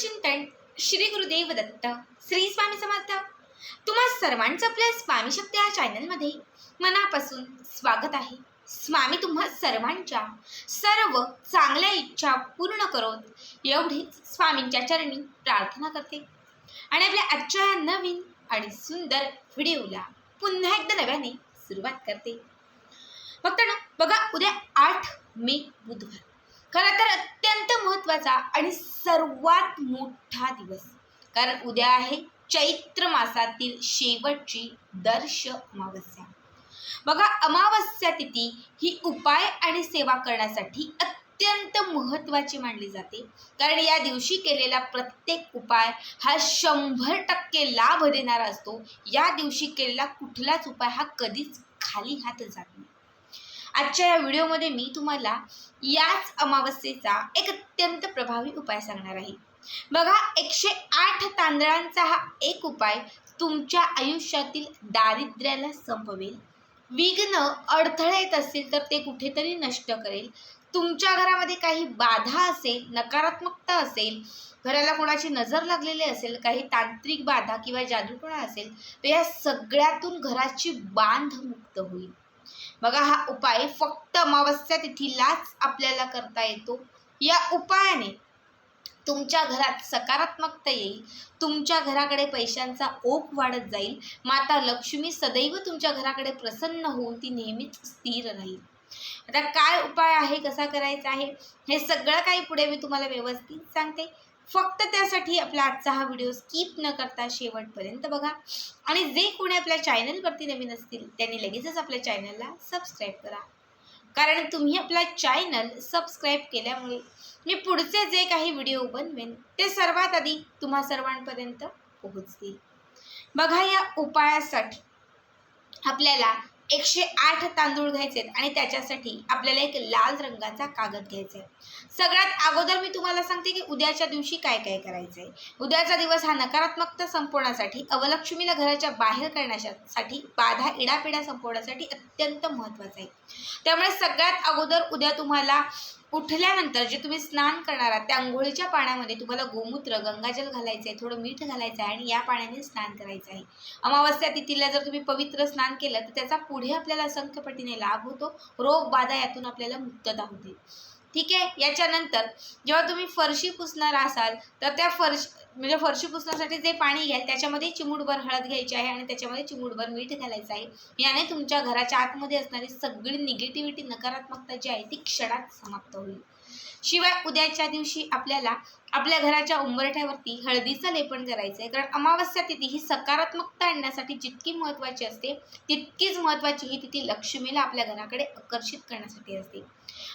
चिंतन श्री गुरुदेव दत्त श्री स्वामी समर्थ. तुम्हा सर्वांचं आपल्या स्वामी शक्ती या चॅनलमध्ये मनापासून स्वागत आहे. स्वामी तुम्हा सर्वांच्या सर्व चांगल्या इच्छा पूर्ण करोत एवढीच स्वामींच्या चरणी प्रार्थना करते. आणि आपल्या आजच्या या नवीन आणि सुंदर व्हिडिओला पुन्हा एकदा नव्याने सुरुवात करते. फक्त ना बघा उद्या आठ मे बुधवार. खरं तर अत्यंत महत्त्वाचा आणि सर्वात मोठा दिवस. कारण उद्या आहे चैत्र मासातील शेवटची दर्श अमावस्या. बघा अमावस्या तिथी ही उपाय आणि सेवा करण्यासाठी अत्यंत महत्त्वाची मानली जाते. कारण या दिवशी केलेला प्रत्येक उपाय हा शंभर टक्के लाभ देणारा असतो. या दिवशी केलेला कुठलाच उपाय हा कधीच खाली हात जात नाही. आजच्या या व्हिडिओमध्ये मी तुम्हाला याच अमावस्येचा एक अत्यंत प्रभावी उपाय सांगणार आहे. बघा एकशे आठ तांदळांचा हा एक उपाय तुमच्या आयुष्यातील दारिद्र्याला संपवेल. विघ्न अडथळे येत असतील तर ते कुठेतरी नष्ट करेल. तुमच्या घरामध्ये काही बाधा असेल नकारात्मकता असेल घराला कोणाची नजर लागलेली असेल काही तांत्रिक बाधा किंवा जादूटोणा असेल तर या सगळ्यातून घराची बांध मुक्त होईल. बघा हा उपाय फक्त अमावस्या तिथीलाच आपल्याला करता येतो. या उपायाने तुमच्या घरात सकारात्मकता येईल तुमच्या घराकडे पैशांचा ओघ वाढत जाईल माता लक्ष्मी सदैव तुमच्या घराकडे प्रसन्न होऊन ती नेहमीच स्थिर राहील. आता काय उपाय आहे कसा करायचा आहे हे सगळं काही पुढे मी तुम्हाला व्यवस्थित सांगते. फक्त त्यासाठी आपला आजचा हा व्हिडिओ स्किप न करता शेवटपर्यंत बघा. आणि जे कोणी आपल्या चॅनलवरती नवीन असतील त्यांनी लगेचच आपल्या चॅनलला सबस्क्राईब करा. कारण तुम्ही आपला चॅनल सबस्क्राईब केल्यामुळे मी पुढचे जे काही व्हिडिओ बनवेन ते सर्वात आधी तुम्हा सर्वांपर्यंत पोहोचतील. बघा या उपायासाठी आपल्याला एकशे आठ तांदूळ घ्यायचे आणि त्याच्यासाठी आपल्याला एक लाल रंगाचा कागद घ्यायचा आहे. सगळ्यात अगोदर मी तुम्हाला सांगते की उद्याच्या दिवशी काय काय करायचं आहे उद्याचा दिवस हा नकारात्मकता संपवण्यासाठी अवलक्ष्मीला घराच्या बाहेर करण्यासाठी बाधा इडापिडा संपवण्यासाठी अत्यंत महत्त्वाचा आहे. त्यामुळे सगळ्यात अगोदर उद्या तुम्हाला उठल्यानंतर जे तुम्ही स्नान करणार आहात त्या आंघोळीच्या पाण्यामध्ये तुम्हाला गोमूत्र गंगाजल घालायचं आहे थोडं मीठ घालायचं आहे आणि या पाण्याने स्नान करायचं आहे अमावस्या तिथीला जर तुम्ही पवित्र स्नान केलं तर त्याचा पुढे आपल्याला असंख्य पटीने लाभ होतो. रोग बाधा यातून आपल्याला मुक्तता होते. ठीक आहे? याच्यानंतर जेव्हा तुम्ही फरशी पुसणार असाल तर त्या फरश म्हणजे फरशी पुसण्यासाठी जे पाणी घ्याल त्याच्यामध्ये चिमूटभर हळद घ्यायची आहे आणि त्याच्यामध्ये चिमूटभर मीठ घालायचं आहे. याने तुमच्या घराच्या आतमध्ये असणारी सगळी निगेटिव्हिटी नकारात्मकता जी आहे ती क्षणात समाप्त होईल. शिवाय उद्याच्या दिवशी आपल्याला आपल्या घराच्या उंबरठ्यावरती हळदीचं लेपन करायचं आहे कारण अमावस्या तिथी ही सकारात्मकता आणण्यासाठी जितकी महत्त्वाची असते तितकीच महत्त्वाची ही तिथी लक्ष्मीला आपल्या घराकडे आकर्षित करण्यासाठी असते.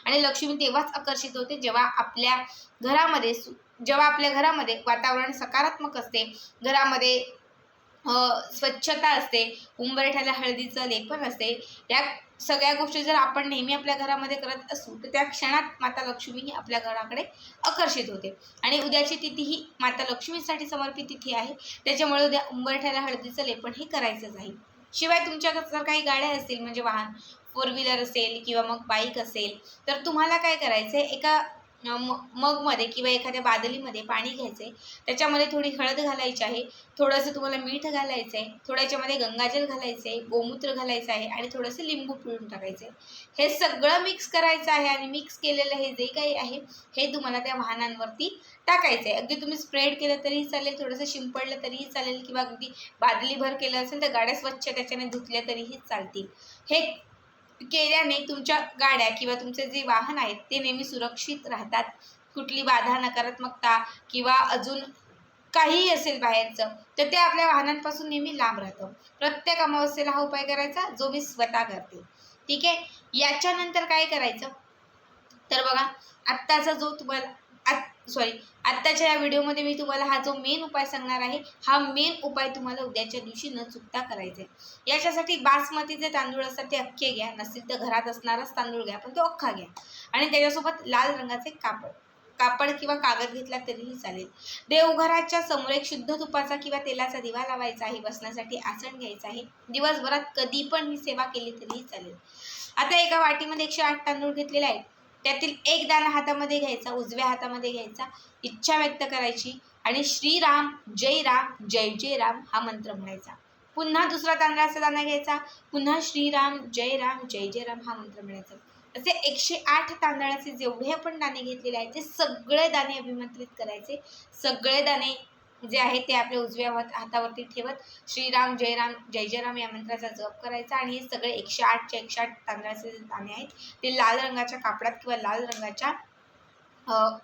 आणि लक्ष्मी तेव्हाच आकर्षित होते जेव्हा आपल्या घरामध्ये सु जेव्हा आपल्या घरामध्ये वातावरण सकारात्मक असते. घरामध्ये स्वच्छता असते उंबरठ्याला हळदीचं लेपन असते या सगळ्या गोष्टी जर आपण नेहमी आपल्या घरामध्ये करत असू तर त्या क्षणात माता लक्ष्मी ही आपल्या घराकडे आकर्षित होते. आणि उद्याची तिथी ही माता लक्ष्मीसाठी समर्पित तिथी आहे. त्याच्यामुळे उद्या उंबरठ्याला हळदीचं लेपन हे करायचंच आहे. शिवाय तुमच्याकडे जर काही गाड्या असतील म्हणजे वाहन फोर व्हीलर असेल किंवा मग बाईक असेल तर तुम्हाला काय करायचं आहे एका मगमध्ये किंवा एखाद्या बादलीमध्ये पाणी घ्यायचं. आहे त्याच्यामध्ये थोडी हळद घालायची आहे. थोडंसं तुम्हाला मीठ घालायचं आहे थोडं याच्यामध्ये गंगाजल घालायचं आहे गोमूत्र घालायचं आहे आणि थोडंसं लिंबू पिळून टाकायचं. आहे हे सगळं मिक्स करायचं आहे आणि मिक्स केलेलं हे जे काही आहे हे तुम्हाला त्या वाहनांवरती टाकायचं आहे अगदी तुम्ही स्प्रेड केलं तरीही चालेल थोडंसं शिंपडलं तरीही चालेल किंवा अगदी बादलीभर केलं असेल तर गाड्या स्वच्छ त्याच्याने धुतल्या तरीही चालतील. हे केल्याने तुमच्या गाड्या किंवा तुमचे जे वाहन आहेत ते नेहमी सुरक्षित राहतात. कुठली बाधा नकारात्मकता किंवा अजून काहीही असेल बाहेरचं तर ते आपल्या वाहनांपासून नेहमी लांब राहतं. प्रत्येक अमावस्येला हा उपाय करायचा जो मी स्वतः करते. ठीक आहे? याच्यानंतर काय करायचं? तर बघा आत्ताचा जो तुम्हाला सॉरी आत्ताच्या या व्हिडिओमध्ये मी तुम्हाला हा जो मेन उपाय सांगणार आहे हा मेन उपाय तुम्हाला उद्याच्या दिवशी न चुकता करायचा आहे. याच्यासाठी बासमतीचे तांदूळ असतात ते अख्खे घ्या नसतील तर घरात असणाराच तांदूळ घ्या पण तो अख्खा घ्या. आणि त्याच्यासोबत लाल रंगाचे कापड कापड किंवा कागद घेतला तरीही चालेल. देवघराच्या समोर एक शुद्ध तुपाचा किंवा तेलाचा दिवा लावायचा आहे बसण्यासाठी आसन घ्यायचं आहे. दिवसभरात कधी पण ही सेवा केली तरीही चालेल. आता एका वाटीमध्ये एकशे आठ तांदूळ घेतलेले आहेत. त्यातील एक दाना हातामध्ये घ्यायचा उजव्या हातामध्ये घ्यायचा इच्छा व्यक्त करायची आणि श्रीराम जय राम जय जय राम हा मंत्र म्हणायचा. पुन्हा दुसरा तांदळाचा दाना घ्यायचा पुन्हा श्रीराम जय राम जय जय राम हा मंत्र म्हणायचा. असे एकशे आठ तांदळाचे जेवढे आपण दाणे घेतलेले आहेत ते सगळे दाणे अभिमंत्रित करायचे. सगळे दाणे जे आहे ते आपल्या उजव्या हातावरती ठेवत श्रीराम जय राम जय जय राम या मंत्राचा जप करायचा आणि हे सगळे एकशे आठच्या एकशे आठ तांदळाचे जे दाणे आहेत ते लाल रंगाच्या कापडात किंवा लाल रंगाच्या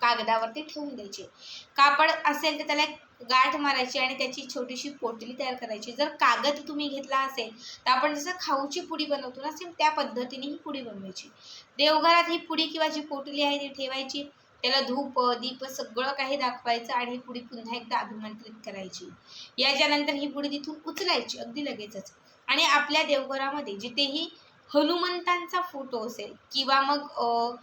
कागदावरती ठेवून द्यायचे. कापड असेल तर त्याला एक गाठ मारायची आणि त्याची छोटीशी पोटली तयार करायची. जर कागद तुम्ही घेतला असेल तर आपण जसं खाऊची पुडी बनवतो ना सेम त्या पद्धतीने ही पुडी बनवायची. देवघरात ही पुडी किंवा जी पोटली आहे ती ठेवायची. त्याला धूप दीप सगळं काही दाखवायचं आणि ही पुडी पुन्हा एकदा अभिमंत्रित करायची. याच्यानंतर ही पुडी तिथून उचलायची अगदी लगेचच. आणि आपल्या देवघरामध्ये जिथेही हनुमंतांचा फोटो असेल किंवा मग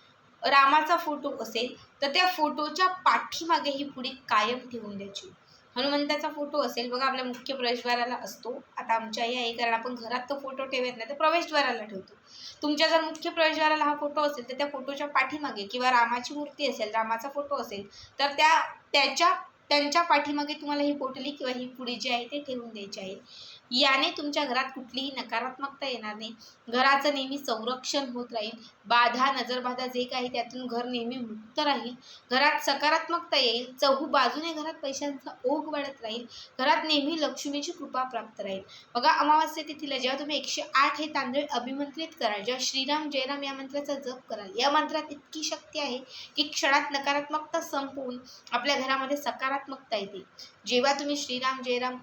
रामाचा फोटो असेल तर त्या फोटोच्या पाठीमागे ही पुडी कायम ठेवून द्यायची. हनुमंताचा फोटो असेल बघा आपल्या मुख्य प्रवेशद्वाराला असतो. आता आमच्या आई आहे कारण आपण घरात तो फोटो ठेवत नाही तर प्रवेशद्वाराला ठेवतो. तुमच्या जर मुख्य प्रवेशद्वाराला हा फोटो असेल तर त्या फोटोच्या पाठीमागे किंवा रामाची मूर्ती असेल रामाचा फोटो असेल तर त्या त्याच्या त्यांच्या पाठीमागे तुम्हाला ही पोटली किंवा ही पुडी जी आहे ते ठेवून द्यायची आहे. याने तुमच्या घरात कुठलीही नकारात्मकता येणार नाही. घराचं नेहमी संरक्षण होत राहील. बाधा नजरबाधा जे काही त्यातून घर नेहमी मुक्त राहील. घरात सकारात्मकता येईल. चहू बाजूने घरात पैशांचा ओघ वाढत राहील. घरात नेहमी लक्ष्मीची कृपा प्राप्त राहील. बघा अमावास्या तिथीला जेव्हा तुम्ही एकशे आठ हे तांदूळ अभिमंत्रित कराल जेव्हा श्रीराम जयराम या मंत्राचा जप कराल या मंत्रात इतकी शक्ती आहे की क्षणात नकारात्मकता संपवून आपल्या घरामध्ये सकारात्मकता येते. जेव्हा तुम्ही श्रीराम जयराम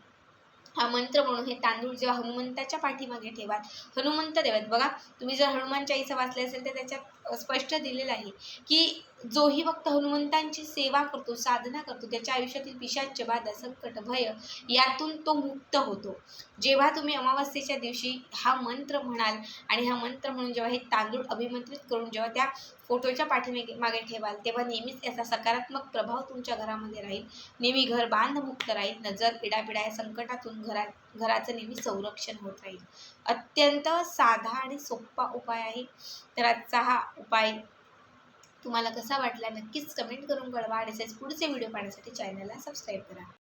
हा मंत्र म्हणून हे तांदूळ जेव्हा हनुमंताच्या पाठीमागे ठेवाल हनुमंत देवात. बघा तुम्ही जर हनुमान चाळीसा वाचले असेल तर त्याच्यात स्पष्ट दिलेलं आहे की जोही भक्त हनुमंतांची सेवा करतो साधना करतो त्याच्या आयुष्यातील पिशाच बाधा संकट भय यातून तो मुक्त होतो. जेव्हा तुम्ही अमावस्येच्या दिवशी हा मंत्र म्हणाल आणि हा मंत्र म्हणून जेव्हा हे तांदूळ अभिमंत्रित करून जेव्हा त्या फोटोच्या पाठीमागे मागे ठेवाल तेव्हा नेहमीच याचा सकारात्मक प्रभाव तुमच्या घरामध्ये राहील. नेहमी घर बांधमुक्त राहील नजर पिडापिडा या संकटातून घरात घराचं नेहमी संरक्षण होत राहील. अत्यंत साधा आणि सोपा उपाय आहे. तर आजचा हा उपाय तुम्हाला कसा वाटला नक्कीच कमेंट करून कळवा. आणि तसेच पुढचे व्हिडिओ पाहण्यासाठी चॅनलला सबस्क्राईब करा.